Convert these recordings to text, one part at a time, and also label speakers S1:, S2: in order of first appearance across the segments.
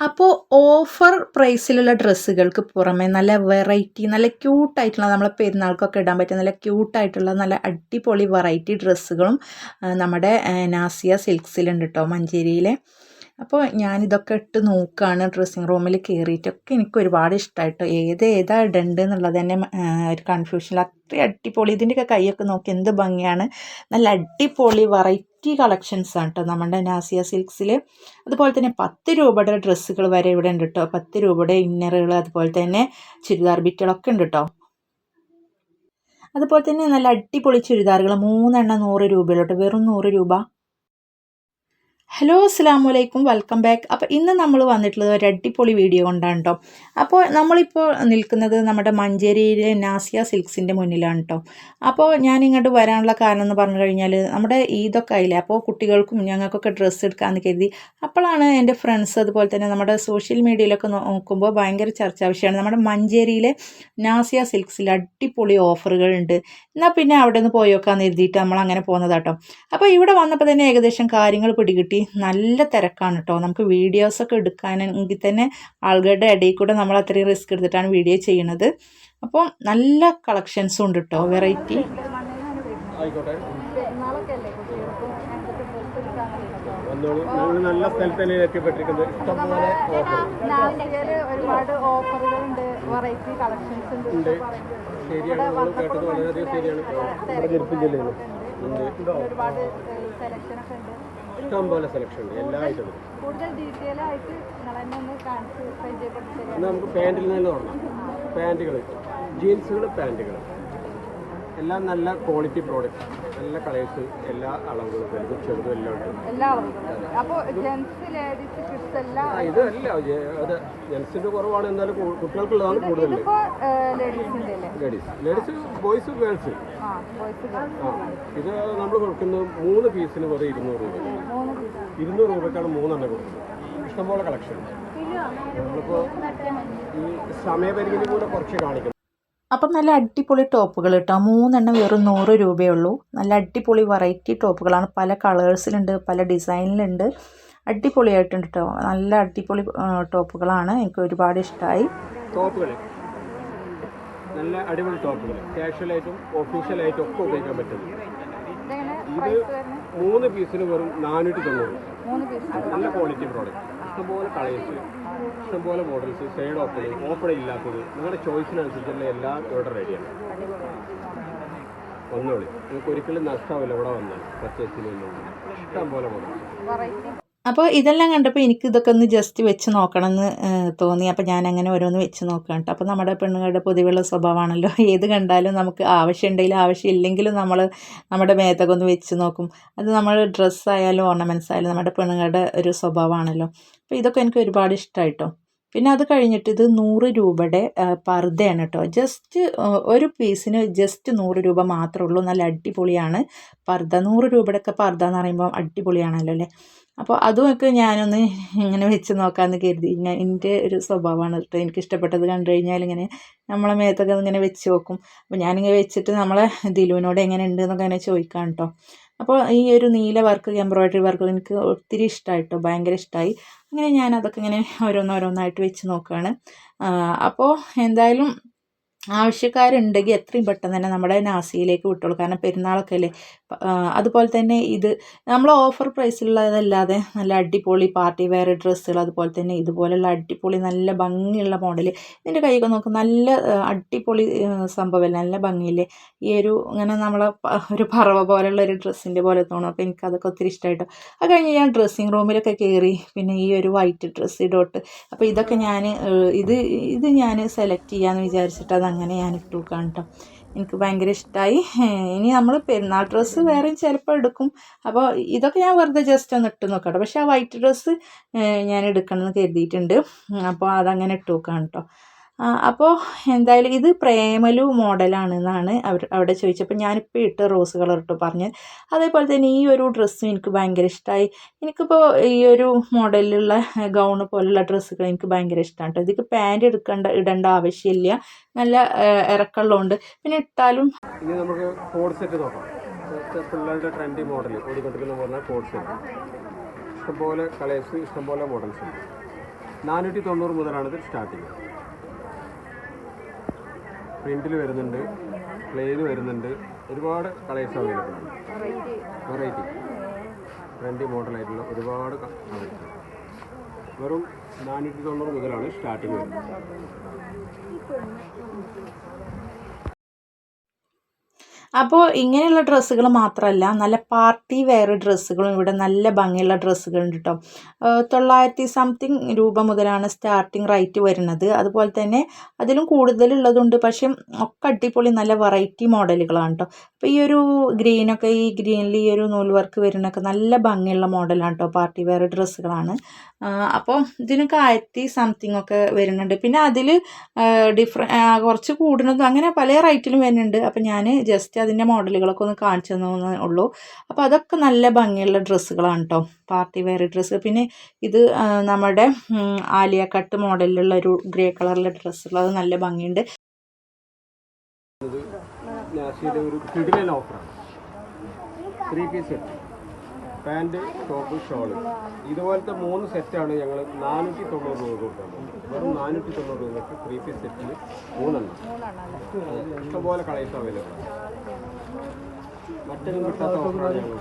S1: അപ്പോൾ ഓഫർ പ്രൈസിലുള്ള ഡ്രസ്സുകൾക്ക് പുറമെ നല്ല വെറൈറ്റി നല്ല ക്യൂട്ടായിട്ടുള്ള നമ്മളെ പെരുന്നാൾക്കൊക്കെ ഇടാൻ പറ്റിയ നല്ല ക്യൂട്ടായിട്ടുള്ള നല്ല അടിപൊളി വെറൈറ്റി ഡ്രസ്സുകളും നമ്മുടെ നാസിയ സിൽക്സിലുണ്ട് കേട്ടോ മഞ്ചേരിയിലെ. അപ്പോൾ ഞാനിതൊക്കെ ഇട്ട് നോക്കുകയാണ് ഡ്രസ്സിങ് റൂമിൽ കയറിയിട്ടൊക്കെ എനിക്ക് ഒരുപാട് ഇഷ്ടമായിട്ടോ ഏത് ഏതാ ഇടേണ്ടത് എന്നുള്ളത് തന്നെ ഒരു കൺഫ്യൂഷൻ അത്രയും അടിപൊളി. ഇതിന്റെയൊക്കെ കൈയൊക്കെ നോക്കി എന്ത് ഭംഗിയാണ്. നല്ല അടിപൊളി വെറൈറ്റി കളക്ഷൻസ് ആണ് കേട്ടോ നമ്മുടെ നാസിയ സിൽക്സിൽ അതുപോലെ തന്നെ പത്ത് രൂപയുടെ ഡ്രസ്സുകൾ വരെ ഇവിടെ ഉണ്ട് കേട്ടോ പത്ത് രൂപയുടെ ഇന്നറുകൾ അതുപോലെ തന്നെ ചുരിദാർ ബിറ്റുകളൊക്കെ ഉണ്ട് കേട്ടോ അതുപോലെ തന്നെ നല്ല അടിപൊളി ചുരിദാറുകൾ. മൂന്നെണ്ണം നൂറ് രൂപയിലോട്ട്. വെറും നൂറ് രൂപ. ഹലോ അസ്സാം വലൈക്കും വെൽക്കം ബാക്ക് അപ്പോൾ ഇന്ന് നമ്മൾ വന്നിട്ടുള്ളത് ഒരു അടിപൊളി വീഡിയോ കൊണ്ടാണ് കേട്ടോ അപ്പോൾ നമ്മളിപ്പോൾ നിൽക്കുന്നത് നമ്മുടെ മഞ്ചേരിയിലെ നാസിയ സിൽക്സിന്റെ മുന്നിലാണ് കേട്ടോ അപ്പോൾ ഞാൻ ഇങ്ങോട്ട് വരാനുള്ള കാരണം എന്ന് പറഞ്ഞു കഴിഞ്ഞാൽ നമ്മുടെ ഈദൊക്കെ ആയില്ലേ? അപ്പോൾ കുട്ടികൾക്കും ഞങ്ങൾക്കൊക്കെ ഡ്രസ്സ് എടുക്കാമെന്ന് കരുതി. അപ്പോഴാണ് എന്റെ ഫ്രണ്ട്സ് അതുപോലെ തന്നെ നമ്മുടെ സോഷ്യൽ മീഡിയയിലൊക്കെ നോക്കുമ്പോൾ ഭയങ്കര ചർച്ചാ വിഷയമാണ്. നമ്മുടെ മഞ്ചേരിയിലെ നാസിയ സിൽക്സിൽ അടിപൊളി ഓഫറുകളുണ്ട് എന്നാൽ പിന്നെ അവിടെ നിന്ന് പോയോക്കാന്ന് എഴുതിയിട്ട് നമ്മൾ അങ്ങനെ പോകുന്നതാട്ടോ അപ്പോൾ ഇവിടെ വന്നപ്പോൾ തന്നെ ഏകദേശം കാര്യങ്ങൾ പിടികിട്ടി. നല്ല തിരക്കാണ് കേട്ടോ നമുക്ക് വീഡിയോസൊക്കെ എടുക്കാനെങ്കിൽ തന്നെ ആളുകളുടെ ഇടയിൽ കൂടെ നമ്മൾ അത്രയും റിസ്ക് എടുത്തിട്ടാണ് വീഡിയോ ചെയ്യണത് അപ്പോൾ നല്ല കളക്ഷൻസും ഉണ്ട് കേട്ടോ വെറൈറ്റി
S2: നല്ല സ്ഥലത്തന്നെ എത്തിപ്പെട്ടിരിക്കുന്നത്. ഇഷ്ടംപോലെ
S3: ഒരുപാട് ഓഫറുകളുണ്ട് വെറൈറ്റി കളക്ഷൻസ് ഉണ്ട്
S2: ശരിയാണ്. നമ്മൾ കേട്ടത് വളരെയധികം ശരിയാണ്. ഉണ്ട്.
S3: ഒരുപാട് സെലക്ഷൻ ഒക്കെ ഉണ്ട്.
S2: ഇഷ്ടംപോലെ സെലക്ഷൻ ഉണ്ട്. എല്ലാ ഐറ്റവും
S3: കൂടുതൽ ഡീറ്റെയിൽ ആയിട്ട്
S2: നമുക്ക് പാന്റിൽ നിന്ന് തുടങ്ങാം പാന്റുകൾ ജീൻസുകൾ പാന്റുകൾ എല്ലാം നല്ല ക്വാളിറ്റി പ്രോഡക്റ്റ് നല്ല കളേഴ്സ് എല്ലാ അളവുകളും വലുതും ചെറുതും എല്ലാം ഉണ്ട്.
S3: എല്ലാ അളവുകളും അപ്പോൾ ജെൻസ് ലേഡീസ് കിഡ്സ് എല്ലാം
S2: ഇത് അല്ല. അത് ജെൻസിന്റെ കുറവാണ്. എന്നാലും കുട്ടികൾക്കുള്ളതാണ് കൂടുതൽ. ലേഡീസ് ലേഡീസ് ബോയ്സ് ഗേൾസ് ഇത് നമ്മൾ കൊടുക്കുന്നത് മൂന്ന് പീസിന് വെറും ഇരുന്നൂറ് രൂപ. ഇരുന്നൂറ് രൂപയ്ക്കാണ് മൂന്നെണ്ണം കൊടുക്കുന്നത്. ഇഷ്ടംപോലെ കളക്ഷൻ നമ്മളിപ്പോൾ ഈ സമയപരിമിതി കൂടെ കുറച്ച് കാണിക്കുന്നു.
S1: അപ്പം നല്ല അടിപൊളി ടോപ്പുകൾ കേട്ടോ. മൂന്നെണ്ണം വെറും നൂറ് രൂപയേ ഉള്ളൂ നല്ല അടിപൊളി വെറൈറ്റി ടോപ്പുകളാണ്. പല കളേഴ്സിലുണ്ട് പല ഡിസൈനിലുണ്ട്. അടിപൊളിയായിട്ടുണ്ട് കേട്ടോ. നല്ല അടിപൊളി ടോപ്പുകളാണ്. എനിക്ക് ഒരുപാട് ഇഷ്ടമായി
S2: ടോപ്പുകൾ. നല്ല അടിപൊളി ടോപ്പുകൾ. കാഷ്വലായിട്ടും ഒഫീഷ്യലായിട്ടും ഒക്കെ ഉപയോഗിക്കാൻ പറ്റും.
S3: ഇതെങ്ങനെ
S2: ഇത് മൂന്ന് പീസിന് വെറും നാനൂറ്റി തൊണ്ണൂറ്. നല്ല ക്വാളിറ്റി പ്രോഡക്റ്റ് ഇഷ്ടംപോലെ കളേഴ്സ് ഇഷ്ടംപോലെ മോഡൽസ് ഷെയ്ഡ് ഓപ്പൺ ഓപ്പൺ ഇല്ലാത്തത്. നിങ്ങളുടെ ചോയ്സിനനുസരിച്ചുള്ള എല്ലാ ഇവിടെ റെഡിയാണ് ഒന്നുകൂടി നിങ്ങൾക്ക് ഒരിക്കലും നഷ്ടമാവില്ല ഇവിടെ വന്നാൽ പർച്ചേസിന് ഇഷ്ടംപോലെ മോഡൽസ്
S1: അപ്പോൾ ഇതെല്ലാം കണ്ടപ്പോൾ എനിക്ക് ഇതൊക്കെ ഒന്ന് ജസ്റ്റ് വെച്ച് നോക്കണം എന്ന് തോന്നി. അപ്പോൾ ഞാൻ അങ്ങനെ ഓരോന്ന് വെച്ച് നോക്കാം അപ്പോൾ നമ്മുടെ പെണ്ണുങ്ങളുടെ പൊതുവെയുള്ള സ്വഭാവമാണല്ലോ. ഏത് കണ്ടാലും നമുക്ക് ആവശ്യമുണ്ടെങ്കിലും ആവശ്യമില്ലെങ്കിലും നമ്മൾ നമ്മുടെ മേത്തൊക്കെ ഒന്ന് വെച്ച് നോക്കും. അത് നമ്മൾ ഡ്രസ്സായാലും ഓർണമെന്റ്സ് ആയാലും നമ്മുടെ പെണ്ണുങ്ങളുടെ ഒരു സ്വഭാവമാണല്ലോ. അപ്പോൾ ഇതൊക്കെ എനിക്ക് ഒരുപാട് ഇഷ്ടമായിട്ടോ പിന്നെ അത് കഴിഞ്ഞിട്ട് ഇത് നൂറ് രൂപയുടെ പർദ്ദയാണ് കേട്ടോ ജസ്റ്റ് ഒരു പീസിന് ജസ്റ്റ് നൂറ് രൂപ മാത്രമേ ഉള്ളൂ. നല്ല അടിപൊളിയാണ്. പർദ്ദ നൂറ് രൂപയുടെ ഒക്കെ പർദ്ദ എന്ന് പറയുമ്പോൾ അടിപൊളിയാണല്ലോ അല്ലേ? അപ്പോൾ അതുമൊക്കെ ഞാനൊന്ന് ഇങ്ങനെ വെച്ച് നോക്കാമെന്ന് കരുതി. ഞാൻ എന്റെ ഒരു സ്വഭാവമാണ് കേട്ടോ എനിക്ക് ഇഷ്ടപ്പെട്ടത് കണ്ടു കഴിഞ്ഞാൽ ഇങ്ങനെ നമ്മളെ മേത്തൊക്കെ ഇങ്ങനെ വെച്ച് നോക്കും. അപ്പോൾ ഞാനിങ്ങനെ വെച്ചിട്ട് നമ്മളെ ദിലുവിനോട് എങ്ങനെ ഉണ്ട് എന്നൊക്കെ അങ്ങനെ ചോദിക്കാം കേട്ടോ അപ്പോൾ ഈ ഒരു നീല വർക്ക് എംബ്രോയ്ഡറി വർക്ക് എനിക്ക് ഒത്തിരി ഇഷ്ടമായിട്ടോ ഭയങ്കര ഇഷ്ടമായി അങ്ങനെ ഞാൻ അതൊക്കെ ഇങ്ങനെ ഓരോന്നോരോന്നായിട്ട് വെച്ച് നോക്കുകയാണ് അപ്പോൾ എന്തായാലും ആവശ്യക്കാരുണ്ടെങ്കിൽ എത്രയും പെട്ടെന്ന് തന്നെ നമ്മുടെ നാസിയിലേക്ക് വിട്ടോളൂ. കാരണം പെരുന്നാളൊക്കെ അല്ലേ? അതുപോലെ തന്നെ ഇത് നമ്മൾ ഓഫർ പ്രൈസിലുള്ളതല്ലാതെ നല്ല അടിപൊളി പാർട്ടി വെയർ ഡ്രസ്സുകൾ അതുപോലെ തന്നെ ഇതുപോലെയുള്ള അടിപൊളി നല്ല ഭംഗിയുള്ള മോഡൽ ഇതിന്റെ കൈയൊക്കെ നോക്ക് നല്ല അടിപൊളി സംഭവമല്ല നല്ല ഭംഗിയില്ലേ? ഈ ഒരു ഇങ്ങനെ നമ്മളെ ഒരു പറവ പോലെയുള്ള ഒരു ഡ്രസ്സിന്റെ പോലെ തോന്നും. അപ്പോൾ എനിക്ക് അതൊക്കെ ഒത്തിരി ഇഷ്ടമായിട്ടോ അത് കഴിഞ്ഞ് ഞാൻ ഡ്രസ്സിങ് റൂമിലൊക്കെ കയറി പിന്നെ ഈ ഒരു വൈറ്റ് ഡ്രസ്സ് ഇടോട്ട്. അപ്പോൾ ഇതൊക്കെ ഞാൻ ഇത് ഇത് ഞാൻ സെലക്ട് ചെയ്യാമെന്ന് വിചാരിച്ചിട്ട് അത് അങ്ങനെ ഞാൻ ഇട്ടു കേട്ടോ എനിക്ക് ഭയങ്കര ഇഷ്ടമായി ഇനി നമ്മൾ പെരുന്നാൾ ഡ്രസ്സ് വേറെയും ചിലപ്പോൾ എടുക്കും. അപ്പോൾ ഇതൊക്കെ ഞാൻ വെറുതെ ജസ്റ്റ് ഒന്ന് ഇട്ട് നോക്കാം പക്ഷേ ആ വൈറ്റ് ഡ്രസ്സ് ഞാൻ എടുക്കണമെന്ന് കരുതിയിട്ടുണ്ട്. അപ്പോൾ അതങ്ങനെ ഇട്ടു നോക്കാം കേട്ടോ അപ്പോൾ എന്തായാലും ഇത് പ്രേമലു മോഡലാണ് എന്നാണ് അവർ അവിടെ ചോദിച്ചപ്പോൾ ഞാനിപ്പോൾ ഇട്ട റോസ് കളർ ഇട്ട് പറഞ്ഞത്. അതേപോലെ തന്നെ ഈ ഒരു ഡ്രസ്സും എനിക്ക് ഭയങ്കര ഇഷ്ടമായി എനിക്കിപ്പോൾ ഈ ഒരു മോഡലിലുള്ള ഗൗണ് പോലുള്ള ഡ്രസ്സുകൾ എനിക്ക് ഭയങ്കര ഇഷ്ടമാണ് കേട്ടോ. ഇതിക്ക് പാന്റ് എടുക്കേണ്ട ഇടേണ്ട ആവശ്യമില്ല. നല്ല ഇറക്കമുള്ളതുകൊണ്ട്. പിന്നെ ഇട്ടാലും
S2: ഇനി നമുക്ക് ട്രെൻഡി മോഡൽ ഇഷ്ടംപോലെ കളേഴ്സ് ഇഷ്ടംപോലെ മോഡൽസ് ഉണ്ട്. നാനൂറ്റി തൊണ്ണൂറ് മുതലാണ് ഇത് സ്റ്റാർട്ടിങ് പ്രിന്റിൽ വരുന്നുണ്ട് പ്ലെയിൻ വരുന്നുണ്ട്. ഒരുപാട് കളേഴ്സ് അവൈലബിൾ. ആണ് വെറൈറ്റി ട്രെൻഡി മോഡലായിട്ടുള്ള ഒരുപാട് കളേഴ്സ് വെറും നാനൂറ്റി തൊണ്ണൂറ് മുതലാണ് സ്റ്റാർട്ടിങ് വരുന്നത്.
S1: അപ്പോൾ ഇങ്ങനെയുള്ള ഡ്രസ്സുകൾ മാത്രമല്ല നല്ല പാർട്ടി വെയർ ഡ്രസ്സുകളും ഇവിടെ നല്ല ഭംഗിയുള്ള ഡ്രസ്സുകളുണ്ട് കേട്ടോ തൊള്ളായിരത്തി സംതിങ് രൂപ മുതലാണ് സ്റ്റാർട്ടിങ് റേറ്റ് വരുന്നത്. അതുപോലെ തന്നെ അതിലും കൂടുതലുള്ളതുണ്ട്. പക്ഷേ ഒക്കെ അടിപൊളി നല്ല വെറൈറ്റി മോഡലുകളാണ് കേട്ടോ അപ്പോൾ ഈ ഒരു ഗ്രീനൊക്കെ ഈ ഗ്രീനിൽ ഈ ഒരു നൂൽ വർക്ക് വരുന്നൊക്കെ നല്ല ഭംഗിയുള്ള മോഡലാണ് കേട്ടോ പാർട്ടി വെയർ ഡ്രസ്സുകളാണ്. അപ്പോൾ ഇതിനൊക്കെ ആയിരത്തി സംതിങ് ഒക്കെ വരുന്നുണ്ട്. പിന്നെ അതിൽ ഡിഫറെ കുറച്ച് കൂടുന്നതും അങ്ങനെ പല റേറ്റിലും വരുന്നുണ്ട്. അപ്പോൾ ഞാൻ ജസ്റ്റ് അതിന്റെ മോഡലുകളൊക്കെ ഒന്ന് കാണിച്ചു തന്നേ ഉള്ളൂ. അപ്പോൾ അതൊക്കെ നല്ല ഭംഗിയുള്ള ഡ്രസ്സുകളാണ് കേട്ടോ പാർട്ടി വെയർ ഡ്രസ്സ് പിന്നെ ഇത് നമ്മുടെ ആലിയ കട്ട് മോഡലിലുള്ള ഒരു ഗ്രേ കളറിലെ ഡ്രസ്സുകൾ അത് നല്ല ഭംഗിയുണ്ട്.
S2: ഒരു ഓഫറാണ് three piece set pant top shawl ഇതുപോലത്തെ മൂന്ന് സെറ്റാണ് ഞങ്ങൾ നാനൂറ്റി തൊണ്ണൂറ് രൂപ കൊടുക്കുന്നത് വെറും നാനൂറ്റി തൊണ്ണൂറ് രൂപയ്ക്ക് ത്രീ പീസ് സെറ്റിൽ മൂന്നെണ്ണം. ഇഷ്ടംപോലെ കളേഴ്സ് അവൈലബിൾ മറ്റൊന്നും കിട്ടാത്ത ഓഫറാണ് ഞങ്ങൾ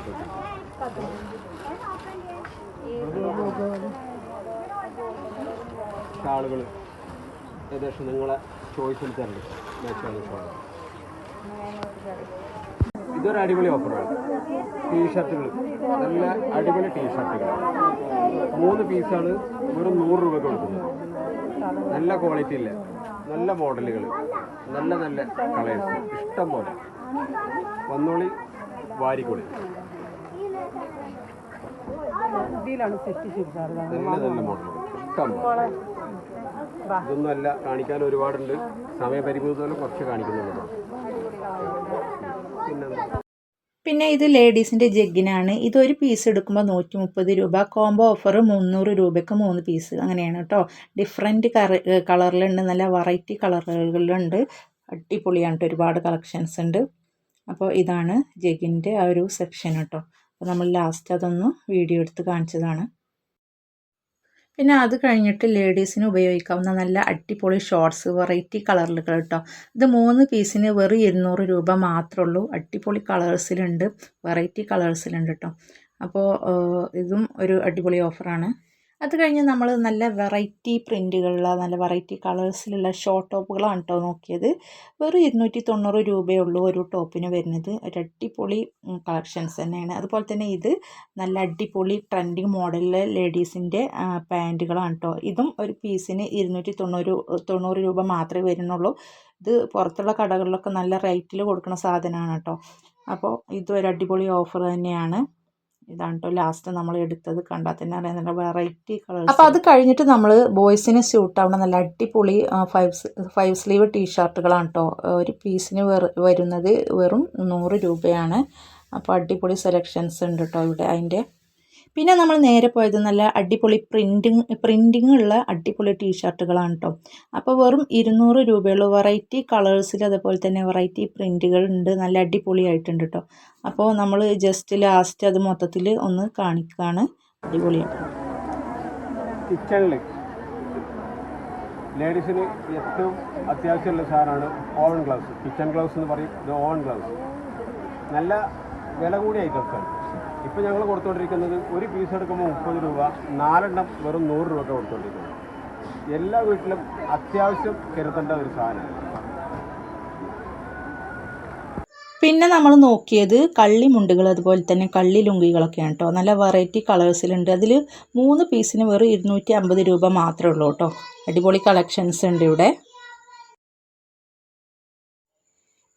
S2: ഷാളുകൾ ഏകദേശം നിങ്ങളെ ചോയ്സിൽ തന്നെ മാച്ചാണ് ഷാൾ ഇതൊരു അടിപൊളി ഓഫറാണ് ടീഷർട്ടുകൾ നല്ല അടിപൊളി ടീഷർട്ടുകൾ മൂന്ന് പീസാണ് വെറും നൂറ് രൂപ കൊടുക്കുന്നത്. നല്ല ക്വാളിറ്റി ഇല്ല? നല്ല മോഡലുകൾ നല്ല നല്ല കളേഴ്സ് ഇഷ്ടം പോലെ. വന്നോളി വാരിക്കൊളി. നല്ല നല്ല മോഡലുകൾ ഇഷ്ടം പോലെ. ഇതൊന്നുമല്ല കാണിക്കാൻ ഒരുപാടുണ്ട്. സമയപരിമിതി പോലെ കുറച്ച് കാണിക്കുന്നുള്ളൂ പിന്നെ
S1: പിന്നെ ഇത് ലേഡീസിന്റെ ജഗ്ഗിനാണ്. ഇതൊരു പീസ് എടുക്കുമ്പോൾ നൂറ്റി മുപ്പത് രൂപ. കോംബോ ഓഫർ മുന്നൂറ് രൂപയ്ക്ക് മൂന്ന് പീസ് അങ്ങനെയാണ് കേട്ടോ ഡിഫറെന്റ് കറ കളറിലുണ്ട് നല്ല വെറൈറ്റി കളറുകളിലുണ്ട് അടിപൊളിയാണ് കേട്ടോ ഒരുപാട് കളക്ഷൻസ് ഉണ്ട്. അപ്പോൾ ഇതാണ് ജഗിന്റെ ആ ഒരു സെക്ഷൻ കേട്ടോ അപ്പോൾ നമ്മൾ ലാസ്റ്റ് അതൊന്ന് വീഡിയോ എടുത്ത് കാണിച്ചതാണ്. പിന്നെ അത് കഴിഞ്ഞിട്ട് ലേഡീസിന് ഉപയോഗിക്കാവുന്ന നല്ല അടിപൊളി ഷോർട്സ് വെറൈറ്റി കളറുകൾ കേട്ടോ ഇത് മൂന്ന് പീസിന് വെറും ഇരുന്നൂറ് രൂപ മാത്രമേ ഉള്ളൂ അടിപൊളി കളേഴ്സിലുണ്ട് വെറൈറ്റി കളേഴ്സിലുണ്ട് കേട്ടോ അപ്പോൾ ഇതും ഒരു അടിപൊളി ഓഫറാണ്. അത് കഴിഞ്ഞ് നമ്മൾ നല്ല വെറൈറ്റി പ്രിന്റുകളുള്ള നല്ല വെറൈറ്റി കളേഴ്സിലുള്ള ഷോർട്ട് ടോപ്പുകളാണ് കേട്ടോ നോക്കിയത്. വെറും ഇരുന്നൂറ്റി തൊണ്ണൂറ് രൂപയേ ഉള്ളൂ ഒരു ടോപ്പിന് വരുന്നത്. ഒരു അടിപൊളി കളക്ഷൻസ് തന്നെയാണ്. അതുപോലെ തന്നെ ഇത് നല്ല അടിപൊളി ട്രെൻഡിങ് മോഡലിലെ ലേഡീസിന്റെ പാന്റുകളാണ് കേട്ടോ ഇതും ഒരു പീസിന് ഇരുന്നൂറ്റി തൊണ്ണൂറ് തൊണ്ണൂറ് രൂപ മാത്രമേ വരുന്നുള്ളൂ. ഇത് പുറത്തുള്ള കടകളിലൊക്കെ നല്ല റേറ്റിൽ കൊടുക്കുന്ന സാധനമാണ് കേട്ടോ അപ്പോൾ ഇതൊരു അടിപൊളി ഓഫർ തന്നെയാണ്. ഇതാണ് കേട്ടോ ലാസ്റ്റ് നമ്മൾ എടുത്തത് കണ്ടാൽ തന്നെ അറിയാം. നല്ല വെറൈറ്റി കളേഴ്സ് അപ്പോൾ അത് കഴിഞ്ഞിട്ട് നമ്മൾ ബോയ്സിന് സ്യൂട്ട് ആവുന്ന നല്ല അടിപൊളി ഫൈവ് ഫൈവ് സ്ലീവ് ടീഷർട്ടുകളാണ് കേട്ടോ ഒരു പീസിന് വരുന്നത് വെറും നൂറ് രൂപയാണ്. അപ്പോൾ അടിപൊളി സെലക്ഷൻസ് ഉണ്ട് കേട്ടോ ഇവിടെ. അതിന്റെ പിന്നെ നമ്മൾ നേരെ പോയത് നല്ല അടിപൊളി പ്രിന്റിങ് പ്രിന്റിങ് ഉള്ള അടിപൊളി ടീഷർട്ടുകളാണ് കേട്ടോ അപ്പോൾ വെറും ഇരുന്നൂറ് രൂപയുള്ള. വെറൈറ്റി കളേഴ്സിൽ അതുപോലെ തന്നെ വെറൈറ്റി പ്രിന്റുകൾ ഉണ്ട്. നല്ല അടിപൊളിയായിട്ടുണ്ട് കേട്ടോ അപ്പോൾ നമ്മൾ ജസ്റ്റ് ലാസ്റ്റ് അത് മൊത്തത്തിൽ ഒന്ന് കാണിക്കുകയാണ് അടിപൊളിയാണ്
S2: കിച്ചണിൽ ലേഡീസിന് ഏറ്റവും അത്യാവശ്യമുള്ള സാധനമാണ് ഓൺ ഗ്ലൗസ് കിച്ചൺ ഗ്ലൗസ് എന്ന് പറയും. ഇത് ഓൺ ഗ്ലൗസ് നല്ല വില കൂടിയ ഇപ്പോൾ ഞങ്ങൾ കൊടുത്തുകൊണ്ടിരിക്കുന്നത് ഒരു പീസ് എടുക്കുമ്പോൾ മുപ്പത് രൂപ നാലെണ്ണം വെറും നൂറ് രൂപ കൊടുത്തുകൊണ്ടിരിക്കുന്നത് എല്ലാ വീട്ടിലും അത്യാവശ്യം കരുതേണ്ട ഒരു സാധനമാണ്
S1: പിന്നെ നമ്മൾ നോക്കിയത് കള്ളി മുണ്ടുകൾ അതുപോലെ തന്നെ കള്ളി ലുങ്കികളൊക്കെയാണ് കേട്ടോ നല്ല വെറൈറ്റി കളേഴ്സിലുണ്ട് അതിൽ മൂന്ന് പീസിന് വെറും ഇരുന്നൂറ്റി അമ്പത് രൂപ മാത്രമേ ഉള്ളൂ കേട്ടോ അടിപൊളി കളക്ഷൻസ് ഉണ്ട് ഇവിടെ.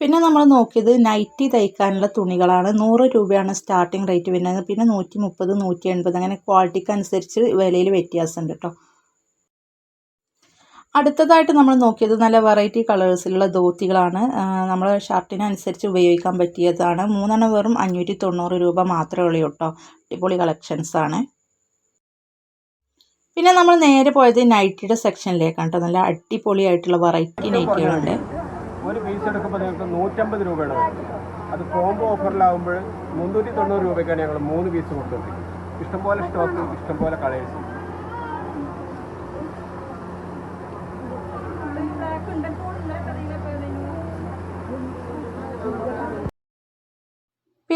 S1: പിന്നെ നമ്മൾ നോക്കിയത് നൈറ്റി തയ്ക്കാനുള്ള തുണികളാണ്. നൂറ് രൂപയാണ് സ്റ്റാർട്ടിംഗ് റേറ്റ് വരുന്നത്. പിന്നെ നൂറ്റി മുപ്പത് നൂറ്റി എൺപത് അങ്ങനെ ക്വാളിറ്റിക്ക് അനുസരിച്ച് വിലയിൽ വ്യത്യാസമുണ്ട് കേട്ടോ അടുത്തതായിട്ട് നമ്മൾ നോക്കിയത് നല്ല വെറൈറ്റി കളേഴ്സിലുള്ള ധോത്തികളാണ്. നമ്മൾ ഷർട്ടിനനുസരിച്ച് ഉപയോഗിക്കാൻ പറ്റിയതാണ്. മൂന്നെണ്ണം വെറും അഞ്ഞൂറ്റി തൊണ്ണൂറ് രൂപ മാത്രമേ ഉള്ളൂ കേട്ടോ അടിപൊളി കളക്ഷൻസ് ആണ്. പിന്നെ നമ്മൾ നേരെ പോയത് നൈറ്റിയുടെ സെക്ഷനിലേക്കാണ് കേട്ടോ നല്ല അടിപൊളിയായിട്ടുള്ള വെറൈറ്റി നൈറ്റികളുണ്ട്
S2: ഒരു പീസ് എടുക്കുമ്പോൾ നിങ്ങൾക്ക് നൂറ്റമ്പത് രൂപയാണ് അത് കോംബോ ഓഫറിലാവുമ്പോൾ മുന്നൂറ്റി തൊണ്ണൂറ് രൂപയ്ക്കാണ് ഞങ്ങൾ മൂന്ന് പീസ് കൊടുത്തുകൊണ്ടിരിക്കുന്നത് ഇഷ്ടംപോലെ സ്റ്റോക്ക് ഇഷ്ടംപോലെ കളേഴ്സ്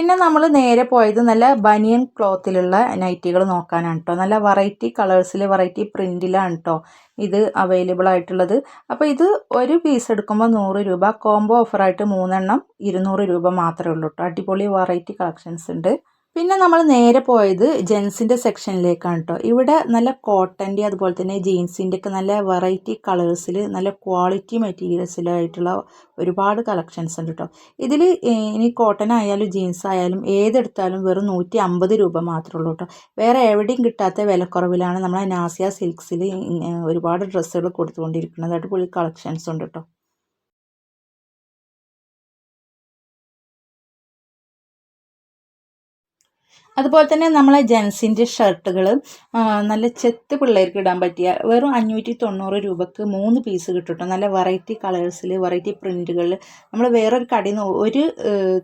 S1: പിന്നെ നമ്മൾ നേരെ പോയത് നല്ല ബനിയൻ ക്ലോത്തിലുള്ള നൈറ്റികൾ നോക്കാനാണ് കേട്ടോ നല്ല വെറൈറ്റി കളേഴ്സിൽ വെറൈറ്റി പ്രിന്റിലാണ് കേട്ടോ ഇത് അവൈലബിൾ ആയിട്ടുള്ളത്. അപ്പോൾ ഇത് ഒരു പീസ് എടുക്കുമ്പോൾ നൂറ് രൂപ കോംബോ ഓഫറായിട്ട് മൂന്നെണ്ണം ഇരുന്നൂറ് രൂപ മാത്രമേ ഉള്ളൂ കേട്ടോ അടിപൊളി വെറൈറ്റി കളക്ഷൻസ് ഉണ്ട്. പിന്നെ നമ്മൾ നേരെ പോയത് ജെൻസിന്റെ സെക്ഷനിലേക്കാണ് കേട്ടോ ഇവിടെ നല്ല കോട്ടന്റെ അതുപോലെ തന്നെ ജീൻസിന്റെ ഒക്കെ നല്ല വെറൈറ്റി കളേഴ്സിൽ നല്ല ക്വാളിറ്റി മെറ്റീരിയൽസിലായിട്ടുള്ള ഒരുപാട് കളക്ഷൻസ് ഉണ്ട് കേട്ടോ ഇതിൽ ഇനി കോട്ടൺ ആയാലും ജീൻസ് ആയാലും ഏതെടുത്താലും വെറും നൂറ്റി അമ്പത് രൂപ മാത്രമേ ഉള്ളൂ കേട്ടോ വേറെ എവിടെയും കിട്ടാത്ത വിലക്കുറവിലാണ് നമ്മളെ നാസിയ സിൽക്സിൽ ഒരുപാട് ഡ്രസ്സുകൾ കൊടുത്തുകൊണ്ടിരിക്കുന്നത് അടിപൊളി കളക്ഷൻസ് ഉണ്ട് കേട്ടോ അതുപോലെ തന്നെ നമ്മളെ ജെൻസിന്റെ ഷർട്ടുകൾ നല്ല ചെത്ത് പിള്ളേർക്ക് ഇടാൻ പറ്റിയ വെറും അഞ്ഞൂറ്റി തൊണ്ണൂറ് രൂപക്ക് മൂന്ന് പീസ് കിട്ടും കേട്ടോ നല്ല വെറൈറ്റി കളേഴ്സിൽ വെറൈറ്റി പ്രിന്റുകളിൽ നമ്മൾ വേറൊരു കടയിൽ നിന്ന് ഒരു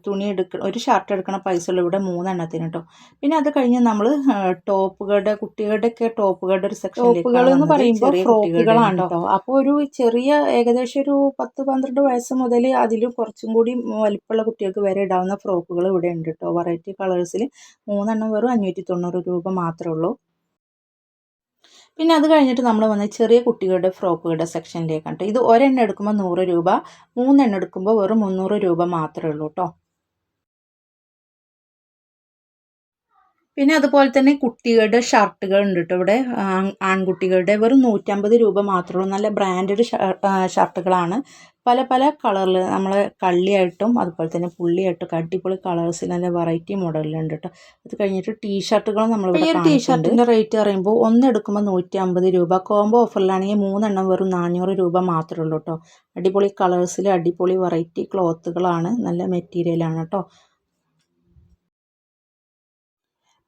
S1: തുണി എടുക്ക ഒരു ഷർട്ട് എടുക്കണ പൈസ ഉള്ള. ഇവിടെ മൂന്നെണ്ണത്തിന് കേട്ടോ. പിന്നെ അത് കഴിഞ്ഞ് നമ്മൾ ടോപ്പുകളുടെ കുട്ടികളുടെ ഒക്കെ ടോപ്പുകളുടെ ഒരു സെക്ഷൻ
S3: ടോപ്പുകൾ എന്ന് പറയുമ്പോൾ
S1: ഫ്രോക്കുകളാണ് കേട്ടോ. അപ്പോൾ ഒരു ചെറിയ ഏകദേശം ഒരു പത്ത് പന്ത്രണ്ട് വയസ്സ് മുതൽ അതിൽ കുറച്ചും കൂടി വലിപ്പമുള്ള കുട്ടികൾക്ക് വരെ ഇടാവുന്ന ഫ്രോക്കുകൾ ഇവിടെ ഉണ്ട് കേട്ടോ. വെറൈറ്റി കളേഴ്സിൽ മൂന്നെണ്ണം വെറും അഞ്ഞൂറ്റി തൊണ്ണൂറ് രൂപ മാത്രമേ ഉള്ളൂ. പിന്നെ അത് കഴിഞ്ഞിട്ട് നമ്മൾ വന്ന് ചെറിയ കുട്ടികളുടെ ഫ്രോക്കുകളുടെ സെക്ഷനിലേക്കാണ് ഇത് ഒരെണ്ണം എടുക്കുമ്പോൾ നൂറ് രൂപ മൂന്നെണ്ണം എടുക്കുമ്പോൾ വെറും മുന്നൂറ് രൂപ മാത്രമേ ഉള്ളൂ കേട്ടോ പിന്നെ അതുപോലെ തന്നെ കുട്ടികളുടെ ഷർട്ടുകൾ ഉണ്ട് കേട്ടോ ഇവിടെ. ആൺ- ആൺകുട്ടികളുടെ വെറും നൂറ്റമ്പത് രൂപ മാത്രമേ ഉള്ളൂ. നല്ല ബ്രാൻഡഡ് ഷർട്ടുകളാണ്. പല പല കളറിൽ നമ്മൾ കള്ളിയായിട്ടും അതുപോലെ തന്നെ പുള്ളിയായിട്ടും ഒക്കെ അടിപൊളി കളേഴ്സിൽ നല്ല വെറൈറ്റി മോഡലുണ്ട് കേട്ടോ അത് കഴിഞ്ഞിട്ട് ടീഷർട്ടുകളും നമ്മൾ ഈ ഒരു ടീഷർട്ടിന്റെ റേറ്റ് പറയുമ്പോൾ ഒന്ന് എടുക്കുമ്പോൾ നൂറ്റി അമ്പത് രൂപ കോംബോ ഓഫറിലാണെങ്കിൽ മൂന്നെണ്ണം വെറും നാനൂറ് രൂപ മാത്രമേ ഉള്ളൂ കേട്ടോ അടിപൊളി കളേഴ്സിൽ അടിപൊളി വെറൈറ്റി ക്ലോത്തുകളാണ് നല്ല മെറ്റീരിയലാണ് കേട്ടോ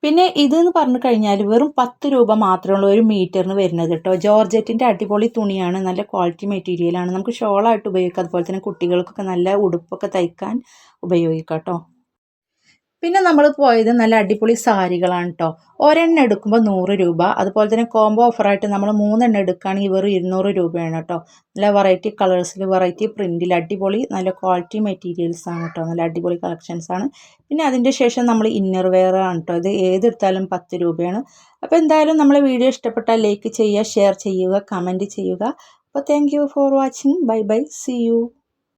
S1: പിന്നെ ഇതെന്ന് പറഞ്ഞു കഴിഞ്ഞാൽ വെറും പത്ത് രൂപ മാത്രമുള്ള ഒരു മീറ്ററിന് വരുന്നത് കേട്ടോ ജോർജറ്റിന്റെ അടിപൊളി തുണിയാണ് നല്ല ക്വാളിറ്റി മെറ്റീരിയലാണ് നമുക്ക് ഷോളായിട്ട് ഉപയോഗിക്കാം. അതുപോലെ തന്നെ കുട്ടികൾക്കൊക്കെ നല്ല ഉടുപ്പൊക്കെ തയ്ക്കാൻ ഉപയോഗിക്കാം കേട്ടോ പിന്നെ നമ്മൾ പോയത് നല്ല അടിപൊളി സാരികളാണ് കേട്ടോ ഒരെണ്ണം എടുക്കുമ്പോൾ നൂറ് രൂപ. അതുപോലെ തന്നെ കോംബോ ഓഫറായിട്ട് നമ്മൾ മൂന്നെണ്ണം എടുക്കുകയാണെങ്കിൽ വെറും ഇരുന്നൂറ് രൂപയാണ് കേട്ടോ നല്ല വെറൈറ്റി കളേഴ്സിൽ വെറൈറ്റി പ്രിന്റിൽ അടിപൊളി നല്ല ക്വാളിറ്റി മെറ്റീരിയൽസ് ആണ് കേട്ടോ നല്ല അടിപൊളി കളക്ഷൻസ് ആണ്. പിന്നെ അതിന്റെ ശേഷം നമ്മൾ ഇന്നർ വെയർ ആണ് കേട്ടോ ഇത് ഏതെടുത്താലും പത്ത് രൂപയാണ്. അപ്പോൾ എന്തായാലും നമ്മളെ വീഡിയോ ഇഷ്ടപ്പെട്ടാൽ ലൈക്ക് ചെയ്യുക ഷെയർ ചെയ്യുക കമന്റ് ചെയ്യുക. അപ്പോൾ thank for watching bye bye see you